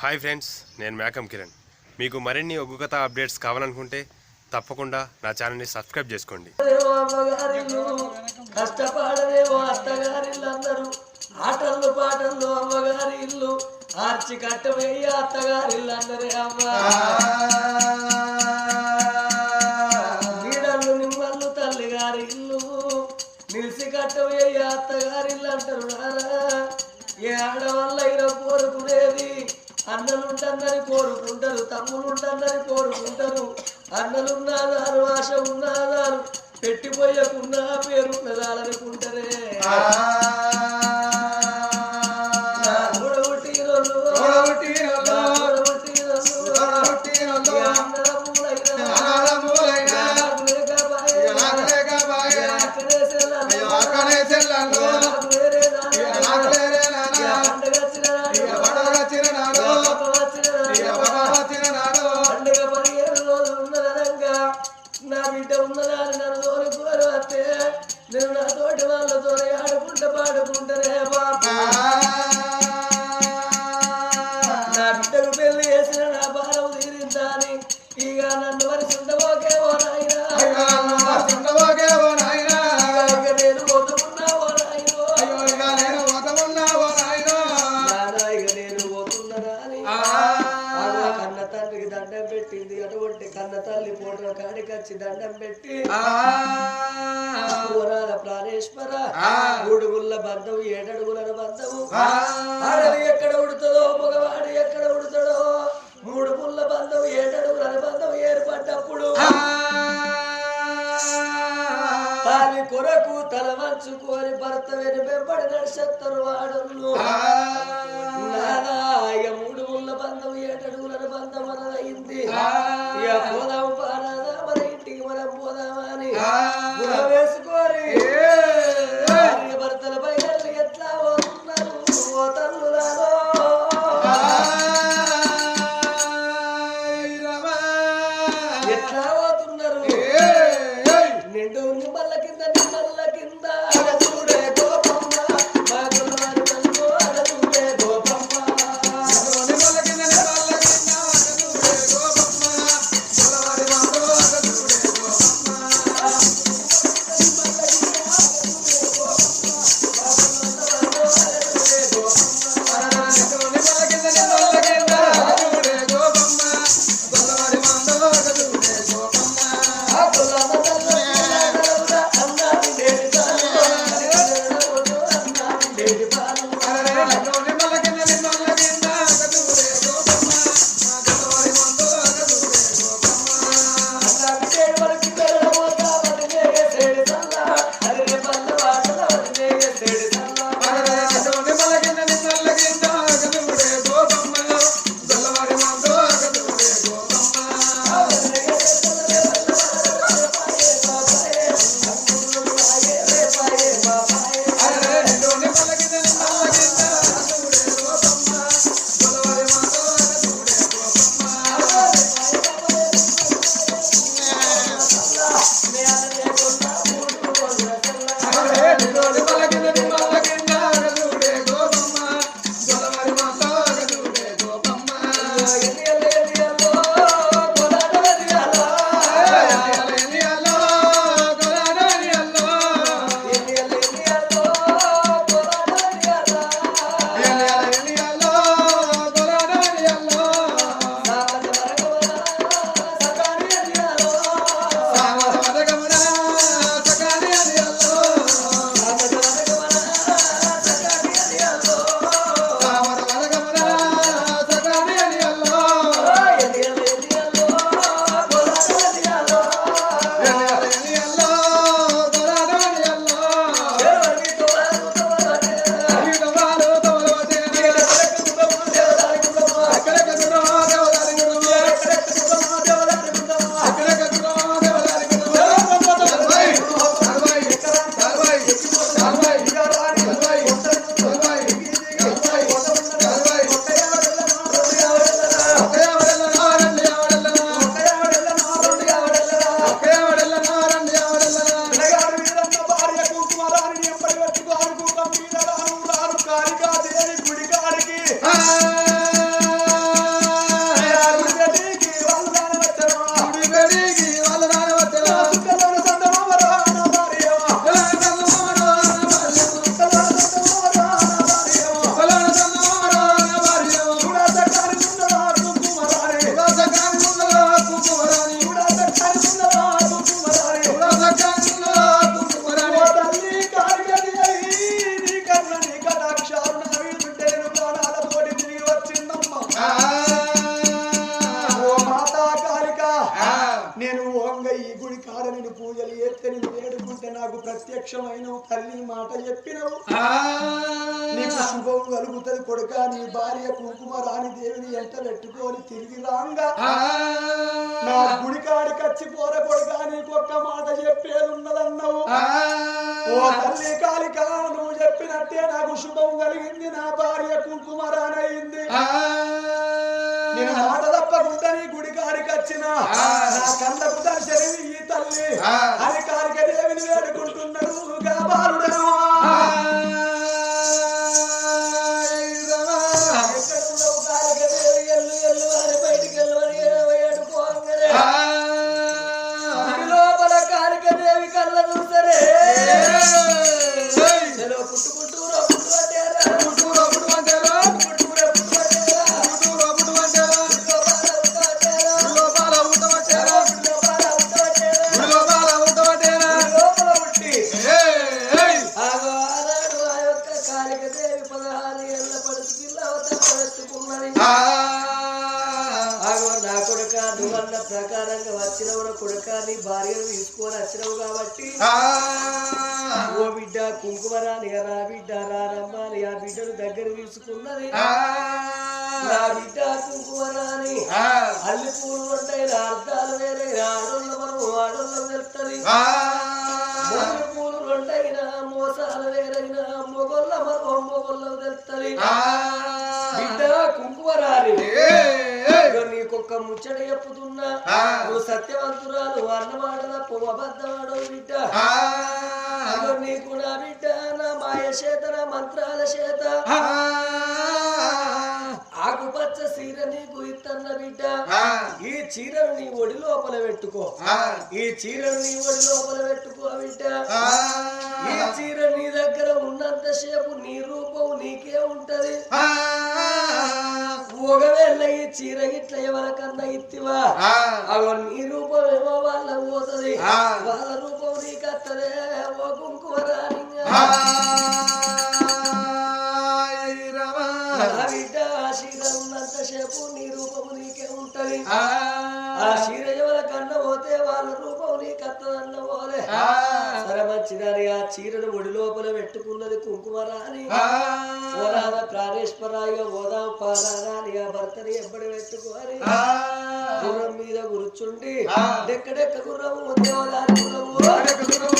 Hi friends నేను మేకమ్ కిరణ్. మీకు మరిన్ని ఒగ్గు కథ అప్డేట్స్ కావాలనుకుంటే తప్పకుండా నా ఛానల్ని సబ్స్క్రైబ్ చేసుకోండి. కష్టపాడదేవో అత్తగారిల్లందరూ ఆటల్లో పాటల్లో అమ్మగారి ఇల్లు ఆర్చి అమ్మ. నిమ్మల్లు ఇల్లు ఏ ఆడవల్ల ఇలా కోరుకునేది అన్నలుంటన్నని కోరుకుంటారు తమ్ములుంటన్నని కోరుకుంటారు. అన్నలున్నాదారు ఆశ ఉన్నాదారు పెట్టిపోయకున్నా పేరు పెదాలనుకుంటారే you got another మార్చుకోని భర్త వెనుబెంబడి నడిచేస్తారు వాడు మూడు ముళ్ళ బంధం ఏటడుగుల బంధం మనదయింది పోదాం పారాదా మన ఇంటికి మనం పోదామా అని ప్రత్యక్షమైన తల్లి మాట చెప్పినవు. నీకు శుభం కలుగుతుంది కొడుక నీ భార్య కుంకుమ రాణి దేవిని ఎంట పెట్టుకొని తిరిగి రాంగా. నా గుడి కాడికి వచ్చి పోర కొడుక నీకు ఒక్క మాట చెప్పేది ఉన్నదన్నావు ఓ తల్లి కాళిక నువ్వు చెప్పినట్టే నాకు శుభం కలిగింది నా భార్య కుంకుమ రానయింది నేను మాట తప్పకుండా నీ గుడి కాడికి వచ్చిన నా కళ్ళకు దర్శనం ఈ తల్లి. అని దేవిని వేడుకుంటున్నాడు తీసుకున్నది నా బిడ్డ కుంకుమరాని అల్లి పూలు ఉంటాయి నా అర్థాలు వేరే ఆడోళ్ళ మనం ఆడోళ్ళ మూడు పూలు రెండైనా మోసాలు వేరైనా మొగొల్ల మనం మొగొల్ల తెలుస్తుంది బిడ్డ కుంకుమరాని నీకొక్క ముచ్చట చెప్పుతున్నా. నువ్వు సత్యవంతురాలు అన్నమాట తప్ప అబద్ధమాడవు బిడ్డ. నీకు నా బిడ్డ నా మాయ చేత నా మంత్రాల చేత. ఆకుపచ్చ చీర నీకు ఇత్తన్న బిడ్డ. ఈ చీరను నీ ఒడి లోపల పెట్టుకో. ఈ చీరను నీ ఒడి లోపల పెట్టుకో బిడ్డ. ఈ చీర నీ దగ్గర ఉన్నంత సేపు నీ రూపం నీకే ఉంటది. ఒకవేళ ఈ చీర గిట్ల ఎవరికన్నా ఇత్తివా అగో నీ రూపం ఏమో వాళ్ళ పోతది వాళ్ళ రూపం నీకు అత్తదే ఓ కుంకుమరాణి నా బిడ్డ ఉన్నంత సేపు నీ రూపము నీకే ఉంటది. ఆ. చీర ఎవరికన్నా పోతే వాళ్ళ రూపం నీకు అత్తదన్న పోలే సరే మంచిదని ఆ చీరను ఒడి లోపల పెట్టుకున్నది కుంకుమరాని ఓరామ ఓదాం పారాని ఆ భర్తని ఎప్పటి పెట్టుకోని గుర్రం మీద కూర్చుండి డెక్కడెక్క గుర్రము. డెక్కడెక్క గుర్రము.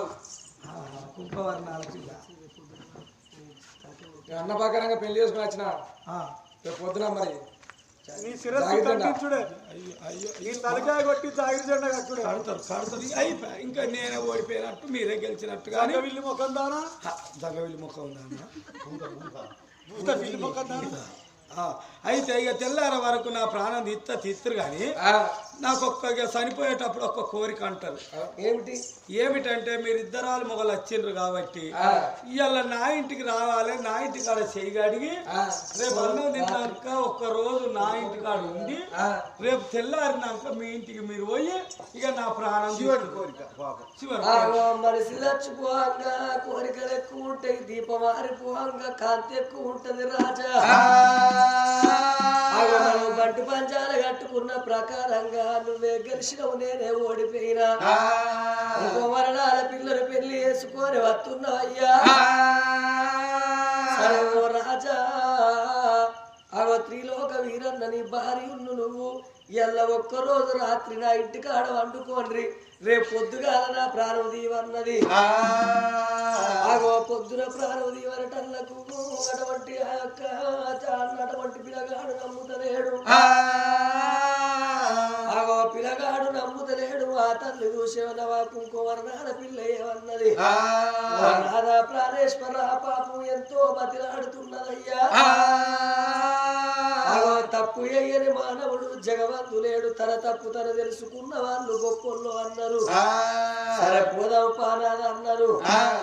రావు అన్న ప్రకారంగా పెళ్ళి చేసుకుని వచ్చిన రేపు పొద్దున మరి నీ శిరస్సు కట్టించుడే అయ్యో తలకాయ కొట్టి జాగిరి జెండా కట్టుడే కడతారు కడతారు ఇంకా నేనే ఓడిపోయినట్టు మీరే గెలిచినట్టు కానీ విల్లు ముఖం దానా దగ్గవిల్లి ముఖం ఉందా ఇంత ముఖం దానా అయితే ఇక తెల్లార వరకు నా ప్రాణం తిత్త తిత్తురు కానీ నాకు ఒక్క చనిపోయేటప్పుడు ఒక్క కోరిక అంటారు. ఏమిటి? ఏమిటంటే మీరు ఇద్దరాలు మొగలు వచ్చిండ్రు కాబట్టి ఇవాళ నా ఇంటికి రావాలి నా ఇంటి కాడ చేయగడిగి రేపు అన్నం తిన్నాక ఒక్క రోజు నా ఇంటి కాడ ఉండి రేపు తెల్లారినాక మీ ఇంటికి మీరు పోయి ఇక నా ప్రాణం చివరి మనిషి కోరికలు ఎక్కువ ఉంటాయి దీపం ఆరిపోవంగా కాంతి ఎక్కువ ఉంటది రాజా. బంటు పంచాలు కట్టుకున్న ప్రకారంగా నువ్వే గెలిచినవు నేనే ఓడిపోయినా. ఇంకో మరణాల పిల్లలు పెళ్ళి సరే ఓ రాజా ఆగో త్రిలోక వీరన్న నీ భార్య ఉన్ను నువ్వు. ఎల్ల ఒక్కరోజు రాత్రి నా ఇంటికాడ వండుకోండి రేపు పొద్దుగాల నా ప్రాణం దీవన్నది ఆగో పొద్దున ప్రాణం దీవనటల్లకు అటువంటి ఆ యొక్క ఆగో పిల్లగాడు నమ్ముతలేడు ఆ తల్లి చూసేవనవా కుంకుమర్నాల పిల్ల ఏమన్నది నాదా ప్రాణేశ్వర పాపం ఎంతో బతిలాడుతున్నదయ్యా. తప్పు ఎయ్యని మానవుడు జగవంతులేడు తన తప్పు తన తెలుసుకున్న వాళ్ళు గొప్పళ్ళు అన్నారు. సరే పోదాం పానాలు అన్నారు.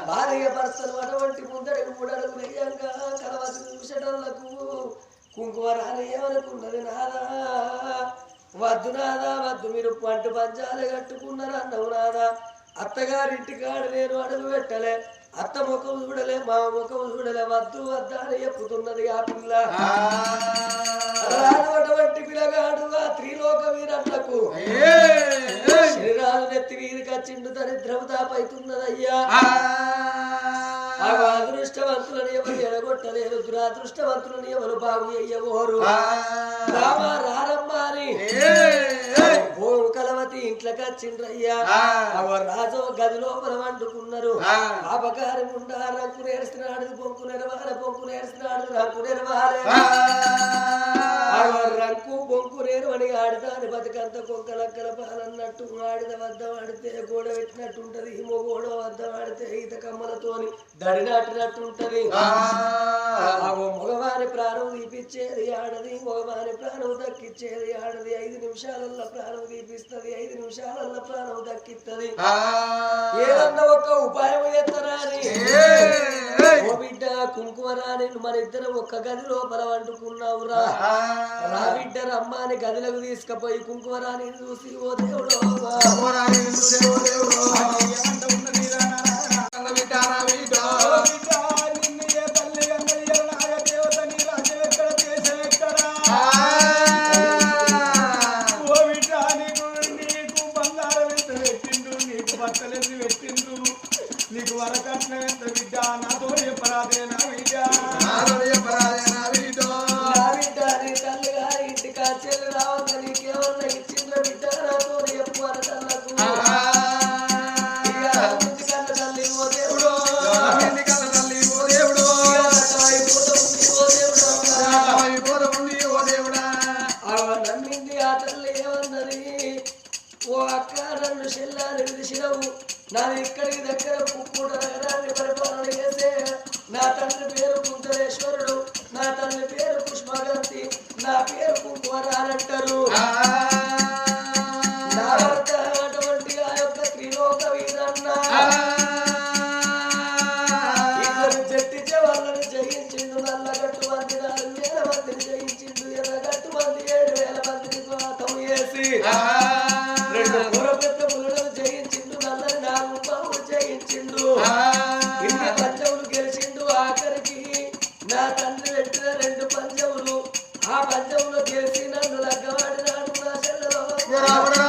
భార్య భర్తలు అటువంటి ముందడి మూడడుగు నెయ్యంగా కలవసి చూసేటోళ్ళకు కుంకుమ రాని ఏమనుకున్నది నాదా వద్దు నాదా వద్దు మీరు పంట పంచాలు కట్టుకున్నారు అన్నవు నాదా అత్తగారింటి కాడు నేను అడుగు పెట్టలే అత్త ముఖం చూడలే మా ముఖం చూడలే వద్దు వద్దా అని చెప్పుతున్నది ఆ పిల్ల. రానటువంటి పిల్లగాడు ఆ త్రిలోక వీరన్నకు శ్రీరాజు నెత్తి వీరికి వచ్చిండు దరిద్రం తాపైతున్నదయ్యా ఆ. అదృష్టవంతులని ఎవరు ఎడగొట్టలేరు దురాదృష్టవంతులని ఎవరు బాగు అయ్యవోరు రామ రారమ్మ అని ఓ కలవతి ఇంట్లోకి వచ్చిండ్రయ్యా. రాజు గది లోపల వండుకున్నారు పాపకారి ఉండా రంకు నేర్స్తున్నాడు పొంకు నెరవాలే పొంకు నేర్స్తున్నాడు రంకు నెరవాలే. నేరు అని ఆడదాని బతుకంత కొంకలక్కల పాలన్నట్టు ఆడిద వద్ద ఆడితే గోడ పెట్టినట్టు ఉంటది హిమో గోడ వద్ద ఆడితే ఈత కమ్మలతోని దడి నాటినట్టు ఉంటది ఆగో మగవాని ప్రాణం తీపిచ్చేది ఆడది మగవాని ప్రాణం దక్కిచ్చేది ఆడది. ఐదు నిమిషాలల్లో ప్రాణం తీపిస్తది ఐదు నిమిషాలల్లో ప్రాణం దక్కిత్తది. ఏదన్నా ఒక ఉపాయం ఎత్తరా అని? ఓ బిడ్డ కుంకుమ రాని మన ఇద్దరం ఒక్క గది లోపల వండుకున్నావురా. రా బిడ్డ రమ్మాని గదిలోకి తీసుకుపోయి కుంకుమ రాని చూసి ఓ దేవుడు నమ్మింది ఆ తల్లి ఏమన్నది? ఓ అక్క నన్ను చెల్లాని విడిచినవు. నాది ఇక్కడికి దగ్గర కుక్కుట నగరాన్ని పరిపాలన చేసే నా తండ్రి పేరు కుంతలేశ్వరుడు నా తల్లి పేరు పుష్పగంతి నా పేరు కుంకువరాలంటారు నా చెల్లలో నన్ను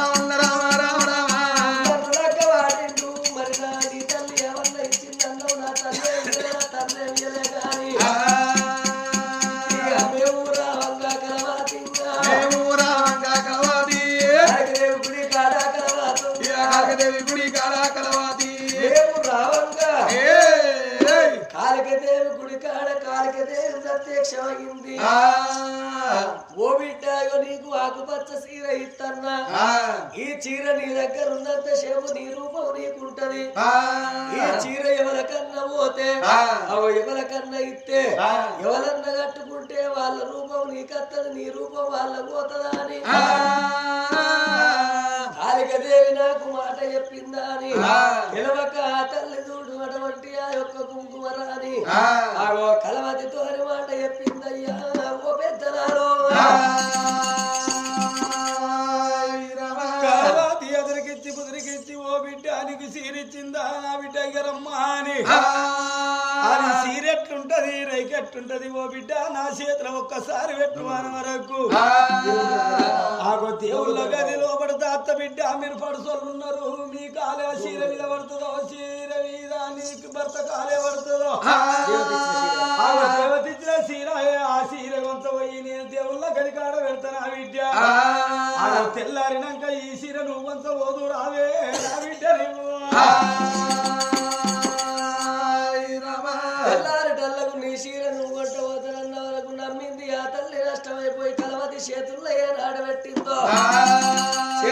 ఈ చీర నీ దగ్గర ఉన్నంత సేపు నీ రూపం నీకుంటది. ఈ చీర ఎవరికన్నా పోతే అవ ఎవరికన్నా ఇస్తే ఎవరన్నా కట్టుకుంటే వాళ్ళ రూపం నీకత్తది నీ రూపం వాళ్ళ పోతుందా అని. కాళికదేవి నాకు మాట చెప్పిందా అని. పిలవక ఆ తల్లి చూడు అటువంటి ఆ యొక్క కుంకుమరాని. కలవతితో అని మాట చెప్పిందయ్యా ఓ పెద్దనాలో. సీరిచ్చిందా నా బిడ్డ గరమ్మా అని. అది సీరెట్లుంటది రైకెట్లుంటది ఓ బిడ్డ నా చేతిలో ఒక్కసారి పెట్టు మన వరకు. ఆగో దేవుళ్ళ గది లోపడితే అత్త బిడ్డ మీరు పడుసోళ్ళున్నారు మీ కాలే చీర మీద పడుతుందో నీకు భర్త కాలే పడుతుందో? దేవతిచ్చిన చీర ఆ చీర కొంత పోయి నేను దేవుళ్ళ గది కాడ పెడతాను ఆ. ఆగో తెల్లారినాక ఈ చీర నువ్వంత పోదు రావే నా నువ్వు తెల్లారిటల్లకు నీ చీర నువ్వు పోతానన్న నమ్మింది. ఆ తల్లి నష్టమైపోయి కలవతి చేతుల్లో ఏ నాడబెట్టిందో చే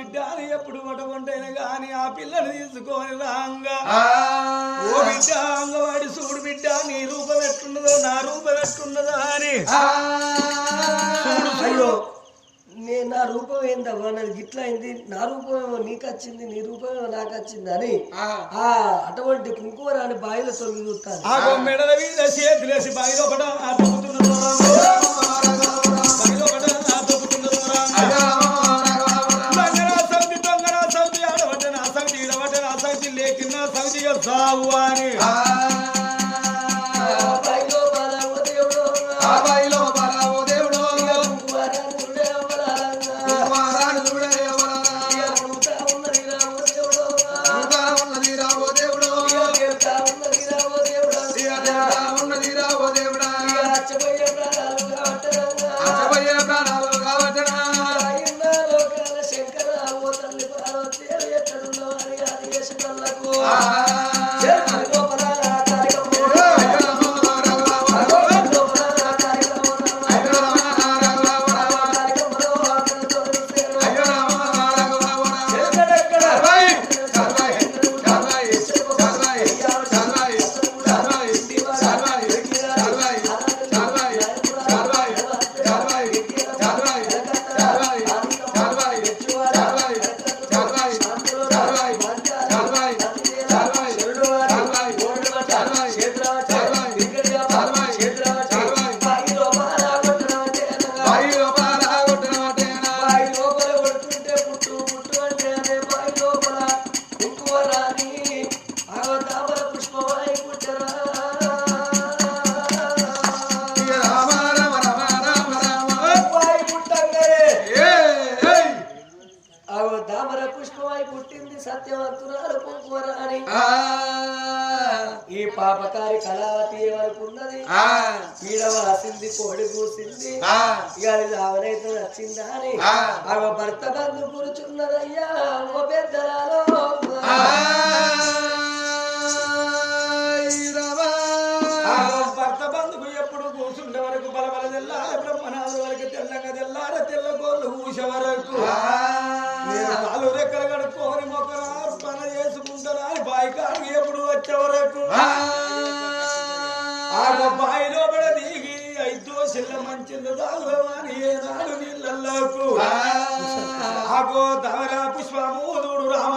ఎప్పుడు అటువంటైనా గాని ఆ పిల్లని తీసుకొని రాంగా. ఓ బిడ్డ అంగవాడి చూడు బిడ్డ నీ రూపం ఎట్టున్నదో నా రూపం ఎట్టున్నదో అని. అయ్యో. నేను నా రూపం ఏందవ్వా? నాది గిట్లా అయింది నా రూపమేమో నీకు వచ్చింది నీ రూపమేమో నాకు వచ్చింది అని. ఆ. అటువంటి కుంకుమరాని బాయిలో తొలగి చూస్తాను. ఆగో మెడల మీద చేతులేసి బాయిలో సావు అని బాయిలో ఈడవాసింది కోడి కూసింది ఇక అది రావనైతే వచ్చిందా అని ఆగో భర్త బంధు కూర్చున్నదయ్యా ఓ పెద్దరాలో. భర్త బంధుకు ఎప్పుడు కూర్చుండే వరకు బలబల తెల్లార బ్రహ్మనాథు వరకు తెల్లగా తెల్లార తెల్ల గోళ్ళు కూసే వరకు. కాలు రెక్కలు కడుక్కొని మొక్కన పన చేసుకుంటారా బాయికాడికి ఎప్పుడు వచ్చే వరకు. ఆ. బాయిలో మంచింది దాగోవాని ఏనాడు నీళ్ళల్లోకు. ఆగో దవరా పుష్పమూదుడు రామ